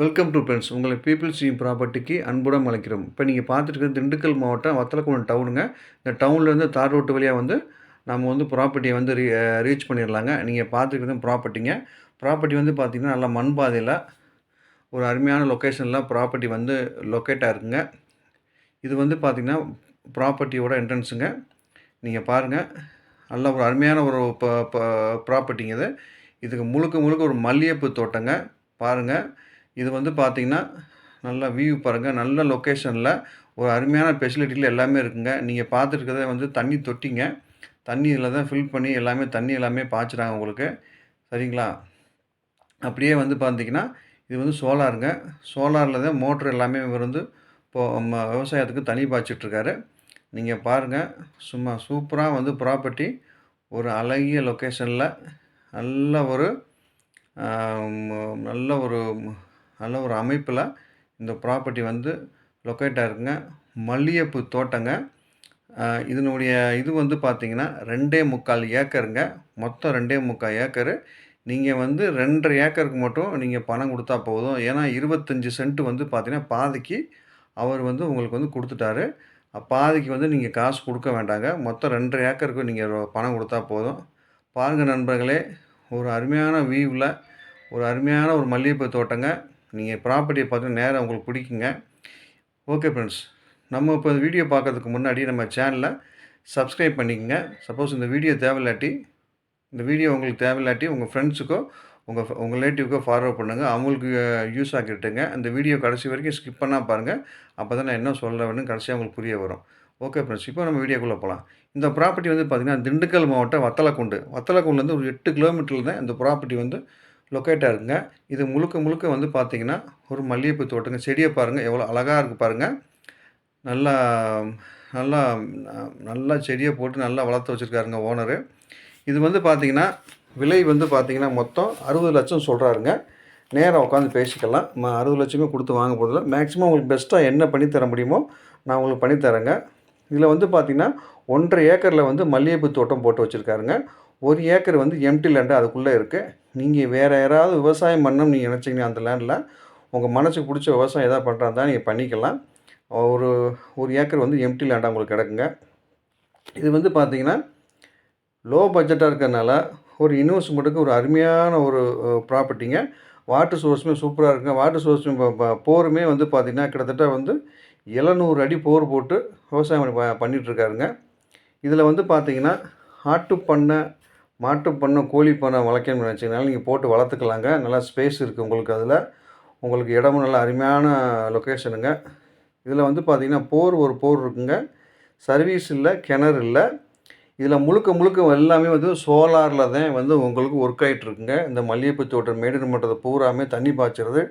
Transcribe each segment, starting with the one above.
Welcome to friends உங்களை peoples team ப்ராப்பர்ட்டிக்கு அன்புடன் அழைக்கிறோம். இப்போ நீங்கள் பார்த்துட்டு இருக்கிறது திண்டுக்கல் மாவட்டம் வத்தலக்குளம் டவுனுங்க இந்த டவுன்லேருந்து தார் ரோட்டு வழியாக வந்து நம்ம வந்து ப்ராப்பர்ட்டியை வந்து ரீ ரீச் பண்ணிடலாங்க நீங்கள் பார்த்துருக்கிறது ப்ராப்பர்ட்டிங்க ப்ராப்பர்ட்டி வந்து பார்த்திங்கன்னா நல்லா மண் பாதையில் ஒரு அருமையான லொக்கேஷனில் ப்ராப்பர்ட்டி வந்து லொக்கேட்டாக இருக்குங்க இது வந்து பார்த்திங்கன்னா ப்ராப்பர்ட்டியோட என்ட்ரன்ஸுங்க நீங்கள் பாருங்கள் நல்லா ஒரு அருமையான ஒரு ப்ராப்பர்ட்டிங்க இது. இதுக்கு முழுக்க முழுக்க ஒரு மல்லிகைப்பூ தோட்டங்க. பாருங்கள் இது வந்து பார்த்திங்கன்னா நல்லா வியூ பாருங்கள் நல்ல லொக்கேஷனில் ஒரு அருமையான ஃபெசிலிட்டியில் எல்லாமே இருக்குங்க. நீங்கள் பார்த்துருக்கத வந்து தண்ணி தொட்டிங்க. தண்ணி இதில் தான் ஃபில் பண்ணி எல்லாமே தண்ணி எல்லாமே பாய்ச்சுறாங்க உங்களுக்கு. சரிங்களா? அப்படியே வந்து பார்த்தீங்கன்னா இது வந்து சோலாருங்க. சோலாரில் தான் மோட்ரு எல்லாமே இவர் வந்து இப்போது நம்ம விவசாயத்துக்கு தண்ணி பாய்ச்சிட்ருக்காரு. நீங்கள் பாருங்கள் சும்மா சூப்பராக வந்து ப்ராப்பர்ட்டி ஒரு அழகிய லொக்கேஷனில் நல்ல ஒரு நல்ல ஒரு நல்ல ஒரு அமைப்பில் இந்த ப்ராப்பர்ட்டி வந்து லொக்கேட் ஆகிருக்குங்க மல்லிகைப்பூ தோட்டங்க. இதனுடைய இது வந்து பார்த்திங்கன்னா ரெண்டே முக்கால் ஏக்கருங்க. மொத்தம் ரெண்டே முக்கால் ஏக்கரு. நீங்கள் வந்து ரெண்டரை ஏக்கருக்கு மட்டும் நீங்கள் பணம் கொடுத்தா போதும். ஏன்னா இருபத்தஞ்சி சென்ட் வந்து பார்த்திங்கன்னா பாதிக்கு அவர் வந்து உங்களுக்கு வந்து கொடுத்துட்டாரு. பாதிக்கு வந்து நீங்கள் காசு கொடுக்க வேண்டாங்க. மொத்தம் ரெண்டரை ஏக்கருக்கு நீங்கள் பணம் கொடுத்தா போதும். பாருங்கள் நண்பர்களே ஒரு அருமையான வியூவில் ஒரு அருமையான ஒரு மல்லிகைப்பூ தோட்டங்க. நீங்கள் ப்ராப்பர்ட்டியை பார்த்து நேராக உங்களுக்கு பிடிக்குங்க. ஓகே ஃப்ரெண்ட்ஸ் நம்ம இப்போ இந்த வீடியோ பார்க்கறதுக்கு முன்னாடி நம்ம சேனலை சப்ஸ்கிரைப் பண்ணிக்கங்க. சப்போஸ் இந்த வீடியோ தேவையில்லாட்டி இந்த வீடியோ உங்களுக்கு தேவையில்லாட்டி உங்கள் ஃப்ரெண்ட்ஸுக்கோ உங்கள் உங்கள் ரிலேட்டிவ்க்கோ ஃபார்வர்ட் பண்ணுங்கள் அவங்களுக்கு யூஸ் ஆக்கிட்டுங்க. அந்த வீடியோ கடைசி வரைக்கும் ஸ்கிப் பண்ணால் பாருங்கள் அப்போ தான் நான் என்ன சொல்கிறேன்னு கடைசியாக உங்களுக்கு புரிய வரும். ஓகே ஃப்ரெண்ட்ஸ் இப்போ நம்ம வீடியோக்குள்ளே போகலாம் இந்த ப்ராப்பர்ட்டி வந்து பார்த்திங்கன்னா திண்டுக்கல் மாவட்டம் வத்தலக்குண்டு. வத்தலக்குண்டுலேருந்து ஒரு எட்டு கிலோமீட்டரில் தான் இந்த ப்ராப்பர்ட்டி வந்து லொக்கேட்டாக இருக்குங்க இது முழுக்க முழுக்க வந்து பார்த்திங்கன்னா ஒரு மல்லிகைப்பூ தோட்டங்க. செடியை பாருங்கள் எவ்வளோ அழகாக இருக்குது பாருங்கள் நல்லா நல்லா நல்லா செடியை போட்டு நல்லா வளர்த்து வச்சுருக்காருங்க ஓனரு. இது வந்து பார்த்திங்கன்னா விலை வந்து பார்த்திங்கன்னா மொத்தம் அறுபது லட்சம் சொல்கிறாருங்க நேராக உட்காந்து பேசிக்கலாம். ம அறுபது லட்சமே கொடுத்து வாங்க போதில்ல மேக்ஸிமம் உங்களுக்கு பெஸ்ட்டாக என்ன பண்ணி தர முடியுமோ நான் உங்களுக்கு பண்ணி தரேங்க. இதில் வந்து பார்த்திங்கன்னா ஒன்றரை ஏக்கரில் வந்து மல்லிகைப்பூ தோட்டம் போட்டு வச்சுருக்காருங்க. ஒரு ஏக்கர் வந்து எம்டி லேண்டு அதுக்குள்ளே இருக்குது நீங்கள் வேறு யாராவது விவசாயம் பண்ணணும்னு நீங்கள் நினச்சிங்கன்னா அந்த லேண்டில் உங்கள் மனசுக்கு பிடிச்ச விவசாயம் எதாவது பண்ணுறா தான் நீங்கள் பண்ணிக்கலாம். ஒரு ஒரு ஏக்கர் வந்து எம்டி லேண்டாக உங்களுக்கு கிடக்குங்க. இது வந்து பார்த்தீங்கன்னா லோ பட்ஜெட்டாக இருக்கிறனால ஒரு இன்வெஸ்ட்மெண்ட்டுக்கு ஒரு அருமையான ஒரு ப்ராப்பர்ட்டிங்க வாட்டர் சோர்ஸுமே சூப்பராக இருக்குங்க. வாட்டர் சோர்ஸ் போருமே வந்து பார்த்திங்கன்னா கிட்டத்தட்ட வந்து எழுநூறு அடி போர் போட்டு விவசாயம் பண்ணி ப- இதில் வந்து பார்த்தீங்கன்னா ஆட்டு பண்ணை மாட்டு பண்ணை கோழி பண்ணை வளர்க்கணும்னு நினச்சிங்கனாலும் நீங்கள் போட்டு வளர்த்துக்கலாங்க. நல்லா ஸ்பேஸ் இருக்குது உங்களுக்கு அதில். உங்களுக்கு இடமும் நல்ல அருமையான லொக்கேஷனுங்க இதில் வந்து பார்த்தீங்கன்னா போர் ஒரு போர் இருக்குங்க. சர்வீஸ் இல்லை கிணறு இல்லை. இதில் முழுக்க முழுக்க எல்லாமே வந்து சோலாரில் தான் வந்து உங்களுக்கு ஒர்க் ஆகிட்டு இருக்குங்க. இந்த மல்லிகைப்பூ தோட்டம் மேடு மட்டத்தை பூராமே தண்ணி பாய்ச்சறது.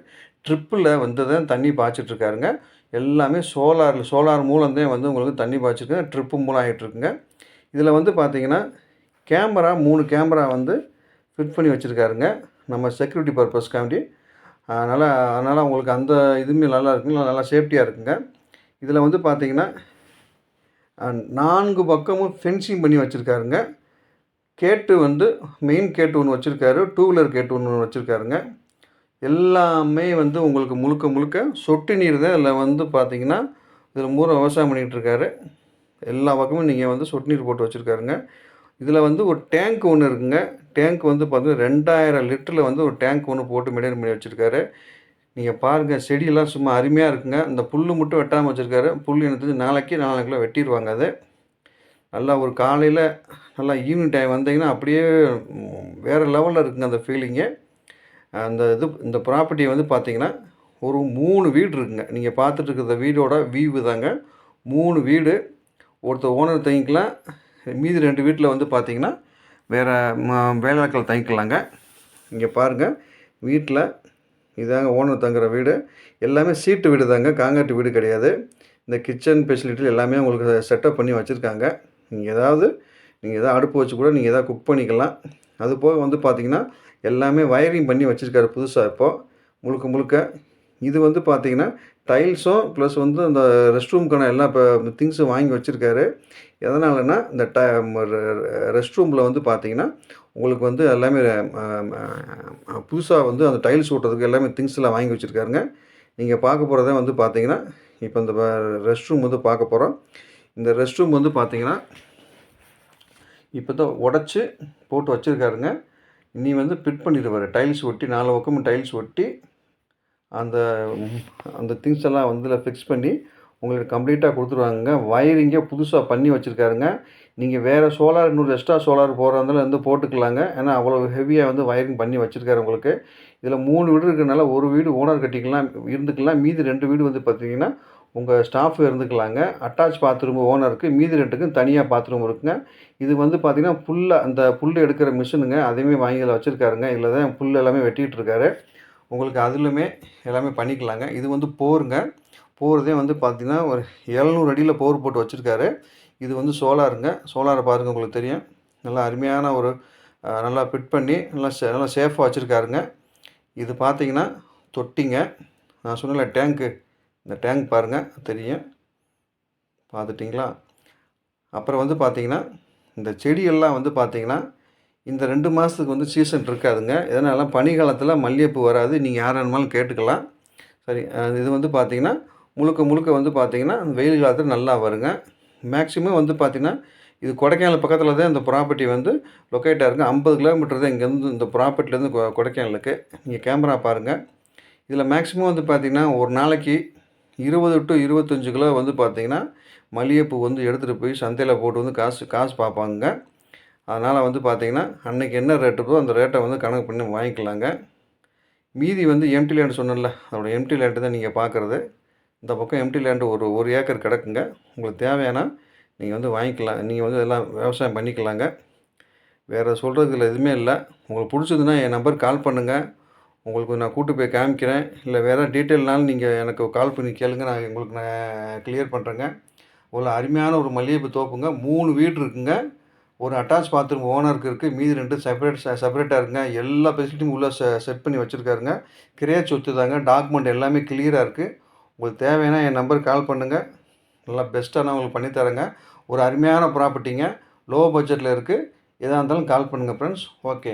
ட்ரிப்பில் வந்து தான் தண்ணி பாய்ச்சிட்ருக்காருங்க எல்லாமே சோலாரில் சோலார் மூலம் தான் வந்து உங்களுக்கு தண்ணி பாய்ச்சிருக்கு ட்ரிப்பு மூலம் ஆகிட்டுருக்குங்க இதில் வந்து பார்த்திங்கன்னா கேமரா மூணு கேமரா வந்து ஃபிட் பண்ணி வச்சுருக்காருங்க. நம்ம செக்யூரிட்டி பர்பஸ்க்காண்டி அதனால் அதனால் உங்களுக்கு அந்த இதுவுமே நல்லா இருக்குங்க. நல்லா சேஃப்டியாக இருக்குங்க. இதில் வந்து பார்த்தீங்கன்னா நான்கு பக்கமும் ஃபென்சிங் பண்ணி வச்சுருக்காருங்க. கேட்டு வந்து மெயின் கேட்டு ஒன்று வச்சுருக்காரு. டூ வீலர் கேட்டு ஒன்று வச்சுருக்காருங்க. எல்லாமே வந்து உங்களுக்கு முழுக்க முழுக்க சொட்டு நீர் தான் இதில் வந்து பார்த்திங்கன்னா இதில் மூணு விவசாயம் பண்ணிகிட்ருக்காரு எல்லா பக்கமும் நீங்கள் வந்து சொட்டு நீர் போட்டு வச்சுருக்காருங்க. இதில் வந்து ஒரு டேங்க் ஒன்று இருக்குங்க. டேங்க் வந்து பார்த்தீங்கன்னா ரெண்டாயிரம் லிட்டரில் வந்து ஒரு டேங்க் ஒன்று போட்டு மெயின்டைன் பண்ணி வச்சுருக்காரு. நீங்கள் பாருங்கள் செடியெல்லாம் சும்மா அருமையாக இருக்குங்க. இந்த புல் மட்டும் வெட்டாமல் வச்சுருக்காரு. புல் எனக்கு நாளைக்கு நாளைக்குள்ள வெட்டிடுவாங்க அது. நல்லா ஒரு காலையில் நல்லா ஈவினிங் டைம் வந்தீங்கன்னா அப்படியே வேறு லெவலில் இருக்குங்க அந்த ஃபீலிங்கு. அந்த இது இந்த ப்ராப்பர்ட்டி வந்து பார்த்தீங்கன்னா ஒரு மூணு வீடு இருக்குங்க. நீங்கள் பார்த்துட்டு இருக்கிற வீடோட வியூ தாங்க. மூணு வீடு. ஒருத்தர் ஓனர் தங்கிக்கலாம். மீதி ரெண்டு வீட்டில் வந்து பார்த்தீங்கன்னா வேறு வேலையாட்கள் தங்கிக்கலாங்க. இங்கே பாருங்கள் வீட்டில் இதாங்க ஓனர் தங்குற வீடு. எல்லாமே சீட்டு வீடு தாங்க காங்காட்டு வீடு கிடையாது. இந்த கிச்சன் ஃபெசிலிட்டி எல்லாமே உங்களுக்கு செட்டப் பண்ணி வச்சுருக்காங்க. நீங்கள் ஏதாவது நீங்கள் எதாவது அடுப்பு வச்சு கூட நீங்கள் எதாவது குக் பண்ணிக்கலாம். அது போக வந்து பார்த்தீங்கன்னா எல்லாமே வயரிங் பண்ணி வச்சுருக்காரு புதுசாக இப்போது முழுக்க முழுக்க இது வந்து பார்த்திங்கன்னா டைல்ஸும் ப்ளஸ் வந்து அந்த ரெஸ்ட் ரூம்க்கான எல்லா இப்போ திங்ஸும் வாங்கி வச்சுருக்காரு. எதனாலனா இந்த ட ரெஸ்ட் ரூமில் வந்து பார்த்தீங்கன்னா உங்களுக்கு வந்து எல்லாமே புதுசாக வந்து அந்த டைல்ஸ் ஓட்டுறதுக்கு எல்லாமே திங்ஸ் எல்லாம் வாங்கி வச்சுருக்காருங்க. நீங்கள் பார்க்க போகிறத வந்து பார்த்தீங்கன்னா இப்போ இந்த ரெஸ்ட் ரூம் வந்து பார்க்க போகிறோம் இந்த ரெஸ்ட் ரூம் வந்து பார்த்திங்கன்னா இப்போ தான் உடச்சி போட்டு வச்சுருக்காருங்க. இனி வந்து ஃபிட் பண்ணிடுவார். டைல்ஸ் ஒட்டி நாலு பக்கமும் டைல்ஸ் ஒட்டி அந்த அந்த திங்ஸ் எல்லாம் வந்து ஃபிக்ஸ் பண்ணி உங்களுக்கு கம்ப்ளீட்டாக கொடுத்துருவாங்க வயரிங்கே புதுசாக பண்ணி வச்சுருக்காருங்க. நீங்கள் வேறு சோலார் இன்னொரு எக்ஸ்ட்ரா சோலார் போகிறதா இருந்தாலும் வந்து போட்டுக்கலாங்க. ஏன்னா அவ்வளோ ஹெவியாக வந்து வயரிங் பண்ணி வச்சுருக்காரு உங்களுக்கு. இதில் மூணு வீடு இருக்கிறனால ஒரு வீடு ஓனர் கட்டிக்கலாம் இருந்துக்கலாம். மீதி ரெண்டு வீடு வந்து பார்த்தீங்கன்னா உங்கள் ஸ்டாஃப் இருந்துக்கலாங்க. அட்டாச் பாத்ரூம் ஓனருக்கு மீதி ரெண்டுக்கும் தனியாக பாத்ரூம் இருக்குங்க. இது வந்து பார்த்திங்கன்னா புல்லை அந்த புல் எடுக்கிற மிஷினுங்க அதையுமே வாங்கி அதில் வச்சுருக்காருங்க. இதில் தான் புல் எல்லாமே வெட்டிகிட்டு இருக்காரு. உங்களுக்கு அதிலுமே எல்லாமே பண்ணிக்கலாங்க. இது வந்து போருங்க. போகிறதே வந்து பார்த்திங்கன்னா ஒரு எழுநூறு அடியில் போர் போட்டு வச்சுருக்காரு. இது வந்து சோலாருங்க. சோலாரை பாருங்கள் உங்களுக்கு தெரியும். நல்லா அருமையான ஒரு நல்லா ஃபிட் பண்ணி நல்லா சே நல்லா சேஃபாக வச்சுருக்காருங்க. இது பார்த்தீங்கன்னா தொட்டிங்க. நான் சொன்னல டேங்க்கு. இந்த டேங்க் பாருங்கள் தெரியும். பார்த்துட்டிங்களா அப்புறம் வந்து பார்த்திங்கன்னா இந்த செடியெல்லாம் வந்து பார்த்திங்கன்னா இந்த ரெண்டு மாதத்துக்கு வந்து சீசன் இருக்காதுங்க. இதனால் பனிக்காலத்தில் மல்லிகைப்பூ வராது. நீங்கள் யார் வேணுமாலும் கேட்டுக்கலாம். சரி இது வந்து பார்த்திங்கன்னா முழுக்க முழுக்க வந்து பார்த்தீங்கன்னா வெயில் காலத்தில் நல்லா வருங்க. மேக்ஸிமம் வந்து பார்த்தீங்கன்னா இது கொடைக்கானல் பக்கத்தில் தான் இந்த ப்ராப்பர்ட்டி வந்து லொக்கேட்டாக இருக்குது ஐம்பது கிலோமீட்டர் தான் இங்கேருந்து இந்த ப்ராப்பர்ட்டிலேருந்து கொ கொடைக்கானலுக்கு. நீங்கள் கேமரா பாருங்கள் இதில் மேக்ஸிமம் வந்து பார்த்திங்கன்னா ஒரு நாளைக்கு இருபது டு இருபத்தஞ்சு கிலோ வந்து பார்த்தீங்கன்னா மல்லிகைப்பூ வந்து எடுத்துகிட்டு போய் சந்தையில் போட்டு வந்து காசு காசு பார்ப்பாங்க அதனால் வந்து பார்த்திங்கன்னா அன்றைக்கி என்ன ரேட் இருக்கோ அந்த ரேட்டை வந்து கணக்கு பண்ணி வாங்கிக்கலாங்க. மீதி வந்து எம்டி லேண்டு சொன்னல அதோட எம்டி லேண்டு தான் நீங்கள் பார்க்குறது இந்த பக்கம் எம்டி லேண்டு ஒரு ஒரு ஏக்கர் கிடக்குங்க. உங்களுக்கு தேவையானா நீங்கள் வந்து வாங்கிக்கலாம் நீங்கள் வந்து எல்லாம் விவசாயம் பண்ணிக்கலாங்க. வேறு சொல்கிறதுல எதுவுமே இல்லை. உங்களுக்கு பிடிச்சதுன்னா என் நம்பருக்கு கால் பண்ணுங்கள் உங்களுக்கு நான் கூட்டு போய் காமிக்கிறேன். இல்லை வேறு டீட்டெயில்னாலும் நீங்கள் எனக்கு கால் பண்ணி கேளுங்க. நான் உங்களுக்கு நான் கிளியர் பண்ணுறேங்க ஒரு அருமையான ஒரு மல்லிகைப்பூ தோப்புங்க. மூணு வீடு இருக்குங்க. ஒரு அட்டாச் பாத்ரூம் ஓனருக்கு இருக்குது மீதி ரெண்டு செப்பரேட் செப்பரேட்டாக இருக்குங்க. எல்லா ஃபெசிலிட்டியும் உள்ளே செ செட் பண்ணி வச்சுருக்காருங்க. கிரே சொத்து தாங்க. டாக்குமெண்ட் எல்லாமே கிளியராக இருக்குது உங்களுக்கு தேவைன்னா என் நம்பருக்கு கால் பண்ணுங்கள் நல்லா பெஸ்ட்டாக நான் உங்களுக்கு பண்ணித்தரேங்க ஒரு அருமையான ப்ராப்பர்ட்டிங்க லோ பட்ஜெட்டில் இருக்குது எதாக இருந்தாலும் கால் பண்ணுங்கள் ஃப்ரெண்ட்ஸ் ஓகே